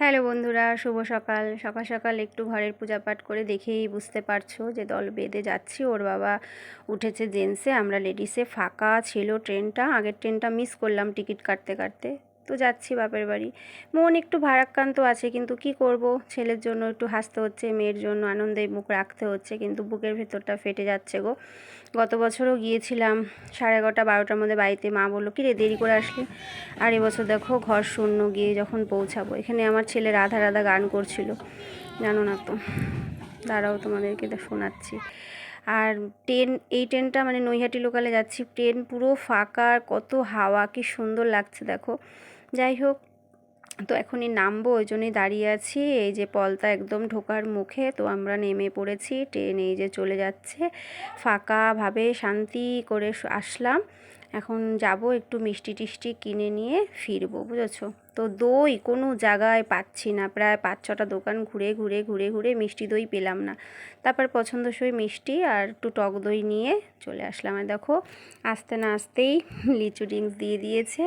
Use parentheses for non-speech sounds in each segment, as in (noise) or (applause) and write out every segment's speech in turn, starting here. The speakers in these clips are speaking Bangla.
হ্যালো বন্ধুরা, শুভ সকাল। সকাল সকাল একটু ঘরের পূজা পাঠ করে দেখেই বুঝতে পারছ যে দল বেঁধে যাচ্ছি। ওর বাবা উঠেছে জেন্টসে, আমরা লেডিসে। ফাঁকা ছিল ট্রেনটা, আগের ট্রেনটা মিস করলাম টিকিট কাটতে কাটতে। তো যাচ্ছি বাপের বাড়ি। মন একটু ভারাক্রান্ত আছে, কিন্তু কি করব? ছেলের জন্য একটু হাসতে হচ্ছে, মেয়ের জন্য আনন্দে মুখ রাখতে হচ্ছে, কিন্তু বুকের ভেতরটা ফেটে যাচ্ছে গো। গত বছরও গিয়েছিলাম, সাড়ে এগারোটা বারোটার মধ্যে বাড়িতে মা বলল, কি রে, দেরি করে আসলি? আর এবছর দেখো ঘর শূন্য, গিয়ে যখন পৌঁছাবো। এখানে আমার ছেলে রাধা রাধা গান করছিল, জানো না তো। দাঁড়াও তোমাদেরকে শোনাচ্ছি। আর ট্রেন, এই ট্রেনটা মানে নৈহাটি লোকালে যাচ্ছি, ট্রেন পুরো ফাঁকা কত হাওয়া, কি সুন্দর লাগছে, দেখো। যাই হোক, তো এখনই নামবো, ওই জন্যই দাঁড়িয়ে আছি। এই যে পলতা একদম ঢোকার মুখে, তো আমরা নেমে পড়েছি, ট্রেন এই যে চলে যাচ্ছে। ফাঁকাভাবে শান্তি করে আসলাম। এখন যাব একটু মিষ্টি টিষ্টি কিনে নিয়ে ফিরবো, বুঝেছ? তো দই কোনো জায়গায় পাচ্ছি না, প্রায় পাঁচ ছটা দোকান ঘুরে ঘুরে ঘুরে ঘুরে মিষ্টি দই পেলাম না। তারপর পছন্দসই মিষ্টি আর একটু টক দই নিয়ে চলে আসলাম। আর দেখো, আসতে না আসতেই লিচু ড্রিঙ্কস দিয়ে দিয়েছে,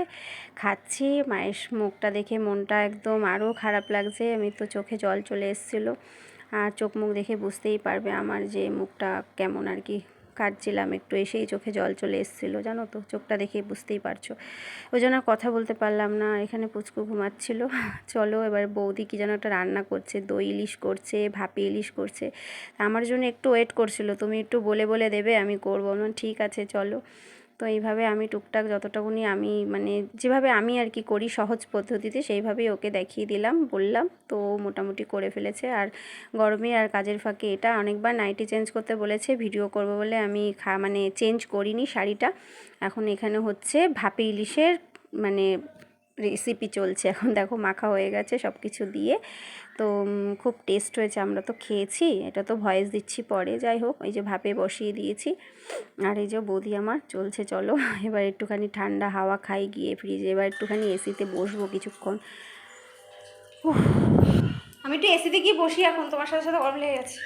খাচ্ছি। মায়ের মুখটা দেখে মনটা একদম আরও খারাপ লাগছে, আমি তো চোখে জল চলে এসেছিল। আর চোখ মুখ দেখে বুঝতেই পারবে আমার যে মুখটা কেমন আর কি কাটছিলাম, একটু এসেই চোখে জল চলে এসেছিল, জানো তো? চোখটা দেখে বুঝতেই পারছ। ওই জন্য কথা বলতে পারলাম না, এখানে পুচকু ঘুমাচ্ছিল। (laughs) চলো এবার বৌদি কি যেন একটা রান্না করছে, দই ইলিশ করছে, ভাপি ইলিশ করছে। আমার জন্য একটু ওয়েট করছিল, তুমি একটু বলে বলে দেবে, আমি করব। না ঠিক আছে, চলো। তো এইভাবে আমি টুকটাক যতটুকুনি আমি মানে যেভাবে আমি আর কি করি সহজ পদ্ধতিতে সেইভাবেই ওকে দেখিয়ে দিলাম, বললাম। তো মোটামুটি করে ফেলেছে। আর গরমে আর কাজের ফাঁকে এটা অনেকবার নাইটি চেঞ্জ করতে বলেছে ভিডিও করব বলে আমি খা মানে চেঞ্জ করিনি শাড়িটা। এখন এখানে হচ্ছে ভাপে ইলিশের মানে রেসিপি চলছে। এখন দেখো মাখা হয়ে গেছে সব কিছু দিয়ে। তো খুব টেস্ট হয়েছে, আমরা তো খেয়েছি। এটা তো ভয়েস দিচ্ছি পরে। যাই হোক, এই যে ভাপে বসিয়ে দিয়েছি। আর এই যে বৌদি আমার, চলছে, চলো। (laughs) এবার একটুখানি ঠান্ডা হাওয়া খাই, গিয়ে ফ্রিজে এবার একটুখানি এসিতে বসবো কিছুক্ষণ। আমি একটু এসিতে গিয়ে বসি এখন, তোমার সাথে সাথে গরম লেগে গেছে।